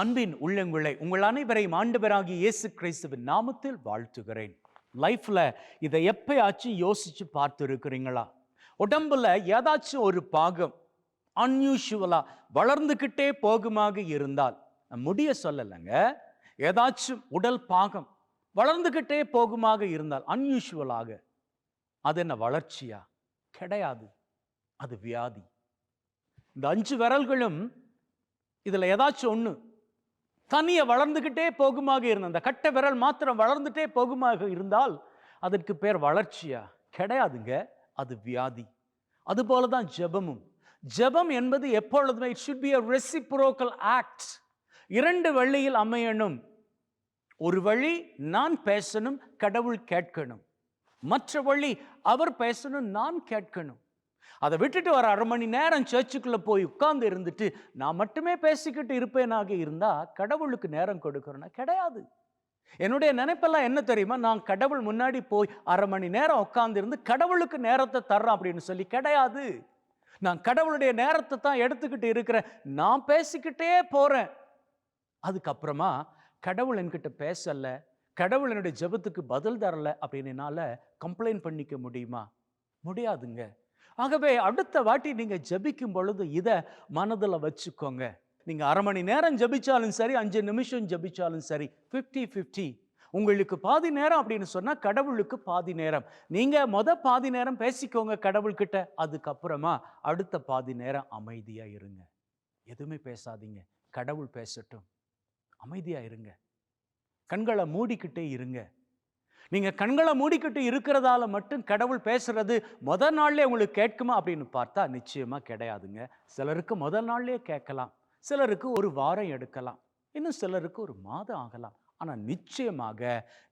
அன்பின் உள்ளங்களை உங்கள் அனைவரையும் ஆண்டவராகி இயேசு கிறிஸ்துவின் நாமத்தில் வாழ்த்துகிறேன். லைஃப்ல இதை எப்பயாச்சும் யோசிச்சு பார்த்து இருக்கிறீங்களா உடம்புல ஏதாச்சும் ஒரு பாகம் அன்யூஷுவலாக வளர்ந்துக்கிட்டே போகுமாக இருந்தால் முடிய சொல்லலைங்க. ஏதாச்சும் உடல் பாகம் வளர்ந்துக்கிட்டே போகுமாக இருந்தால் அன்யூஷுவலாக அது என்ன வளர்ச்சியா? கிடையாது. அது வியாதி. இந்த அஞ்சு விரல்களும் இதுல ஏதாச்சும் ஒன்று தனியை வளர்ந்துக்கிட்டே போகுமாக இருந்த அந்த கட்டை விரல் மாத்திரம் வளர்ந்துட்டே போகுமாக இருந்தால் அதற்கு பேர் வளர்ச்சியா? கிடையாதுங்க. அது வியாதி. அதுபோல தான் ஜெபமும். ஜெபம் என்பது எப்பொழுதுமே it should be a reciprocal act இரண்டு வழியில் அமையணும். ஒரு வழி நான் பேசணும் கடவுள் கேட்கணும். மற்ற வழி அவர் பேசணும் நான் கேட்கணும். அதை விட்டுட்டு வர அரை மணி நேரம் சர்ச்சுக்குள்ளே போய் உட்கார்ந்து இருந்துட்டு நான் மட்டுமே பேசிக்கிட்டு இருப்பேனாக இருந்தால் கடவுளுக்கு நேரம் கொடுக்கறேன்னா கிடையாது. என்னுடைய நினைப்பெல்லாம் என்ன தெரியுமா? நான் கடவுள் முன்னாடி போய் அரை மணி நேரம் உட்கார்ந்து இருந்து கடவுளுக்கு நேரத்தை தர்றேன் அப்படின்னு சொல்லி கிடையாது. நான் கடவுளுடைய நேரத்தை தான் எடுத்துக்கிட்டு இருக்கிறேன். நான் பேசிக்கிட்டே போகிறேன் அதுக்கப்புறமா கடவுள் என்கிட்ட பேசலை கடவுள் என்னுடைய ஜெபத்துக்கு பதில் தரலை அப்படின்னு என்னால் கம்ப்ளைண்ட் பண்ணிக்க முடியுமா? முடியாதுங்க. ஆகவே அடுத்த வாட்டி நீங்கள் ஜபிக்கும் பொழுது இதை மனதில் வச்சுக்கோங்க. நீங்கள் அரை மணி நேரம் ஜபிச்சாலும் சரி அஞ்சு நிமிஷம் ஜெபிச்சாலும் சரி 50 50 உங்களுக்கு பாதி நேரம் அப்படின்னு சொன்னால் கடவுளுக்கு பாதி நேரம். நீங்கள் மொத பாதி நேரம் பேசிக்கோங்க கடவுள்கிட்ட அதுக்கப்புறமா அடுத்த பாதி நேரம் அமைதியாக இருங்க. எதுவுமே பேசாதீங்க. கடவுள் பேசட்டும். அமைதியாக இருங்க. கண்களை மூடிக்கிட்டே இருங்க. நீங்கள் கண்களை மூடிக்கிட்டு இருக்கிறதால மட்டும் கடவுள் பேசுகிறது முதல் நாள்லேயே உங்களுக்கு கேட்குமா அப்படின்னு பார்த்தா நிச்சயமாக கிடையாதுங்க. சிலருக்கு முதல் நாள்லேயே கேட்கலாம். சிலருக்கு ஒரு வாரம் எடுக்கலாம். இன்னும் சிலருக்கு ஒரு மாதம் ஆகலாம். ஆனால் நிச்சயமாக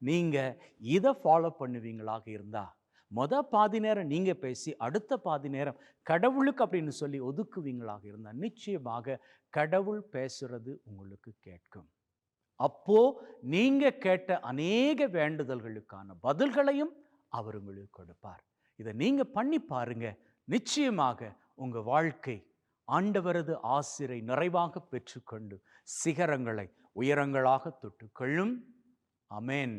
நீங்கள் இதை ஃபாலோ பண்ணுவீங்களாக இருந்தால் மொத பாதி நேரம் நீங்கள் பேசி அடுத்த பாதி நேரம் கடவுளுக்கு அப்படின்னு சொல்லி ஒதுக்குவீங்களாக இருந்தால் நிச்சயமாக கடவுள் பேசுறது உங்களுக்கு கேட்கும். அப்போ நீங்க கேட்ட அநேக வேண்டுதல்களுக்கான பதில்களையும் அவர் உங்களுக்கு கொடுப்பார். இதை நீங்க பண்ணி பாருங்க. நிச்சயமாக உங்க வாழ்க்கை ஆண்டவரது ஆசிரை நிறைவாக பெற்றுக்கொண்டு சிகரங்களை உயரங்களாக தொட்டுக்கொள்ளும். அமேன்